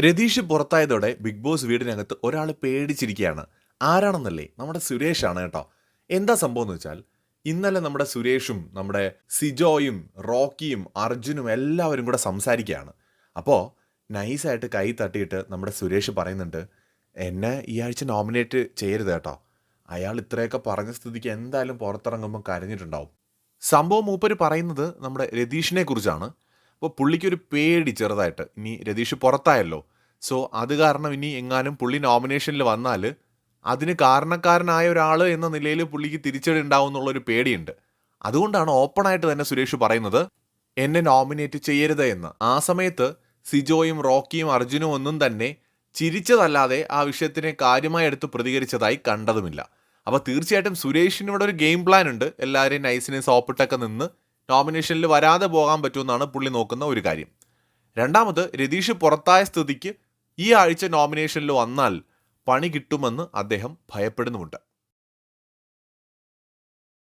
Ratheesh പുറത്തായതോടെ big boss വീടിനകത്ത് ഒരാൾ പേടിച്ചിരിക്കുകയാണ്. ആരാണെന്നല്ലേ? നമ്മുടെ സുരേഷ് ആണ് കേട്ടോ. എന്താ സംഭവം എന്ന് വെച്ചാൽ ഇന്നലെ നമ്മുടെ സുരേഷും നമ്മുടെ സിജോയും റോക്കിയും അർജുനും എല്ലാവരും കൂടെ സംസാരിക്കുകയാണ്. അപ്പോൾ നൈസായിട്ട് കൈ തട്ടിയിട്ട് നമ്മുടെ സുരേഷ് പറയുന്നുണ്ട് എന്നെ ഈ ആഴ്ച നോമിനേറ്റ് ചെയ്യരുത് കേട്ടോ. അയാൾ ഇത്രയൊക്കെ പറഞ്ഞ സ്ഥിതിക്ക് എന്തായാലും പുറത്തിറങ്ങുമ്പോൾ കരഞ്ഞിട്ടുണ്ടാവും. സംഭവം മൂപ്പര് പറയുന്നത് നമ്മുടെ രതീഷിനെ കുറിച്ചാണ്. അപ്പോൾ പുള്ളിക്കൊരു പേടി ചെറുതായിട്ട്. ഇനി രതീഷ് പുറത്തായല്ലോ. സോ അത് കാരണം ഇനി എങ്ങാനും പുള്ളി നോമിനേഷനിൽ വന്നാൽ അതിന് കാരണക്കാരനായ ഒരാൾ എന്ന നിലയിൽ പുള്ളിക്ക് തിരിച്ചടി ഉണ്ടാവും എന്നുള്ളൊരു പേടിയുണ്ട്. അതുകൊണ്ടാണ് ഓപ്പണായിട്ട് തന്നെ സുരേഷ് പറയുന്നത് എന്നെ നോമിനേറ്റ് ചെയ്യരുത് എന്ന്. ആ സമയത്ത് സിജോയും റോക്കിയും അർജുനും ഒന്നും തന്നെ ചിരിച്ചതല്ലാതെ ആ വിഷയത്തിനെ കാര്യമായി എടുത്ത് പ്രതികരിച്ചതായി കണ്ടതുമില്ല. അപ്പോൾ തീർച്ചയായിട്ടും സുരേഷിന് ഇവിടെ ഒരു ഗെയിം പ്ലാൻ ഉണ്ട്. എല്ലാവരെയും നൈസിനെ സോപ്പിട്ടൊക്കെ നിന്ന് നോമിനേഷനിൽ വരാതെ പോകാൻ പറ്റുമെന്നാണ് പുള്ളി നോക്കുന്ന ഒരു കാര്യം. രണ്ടാമത് രതീഷ് പുറത്തായ സ്ഥിതിക്ക് ഈ ആഴ്ച നോമിനേഷനിൽ വന്നാൽ പണി കിട്ടുമെന്ന് അദ്ദേഹം ഭയപ്പെടുന്നുമുണ്ട്.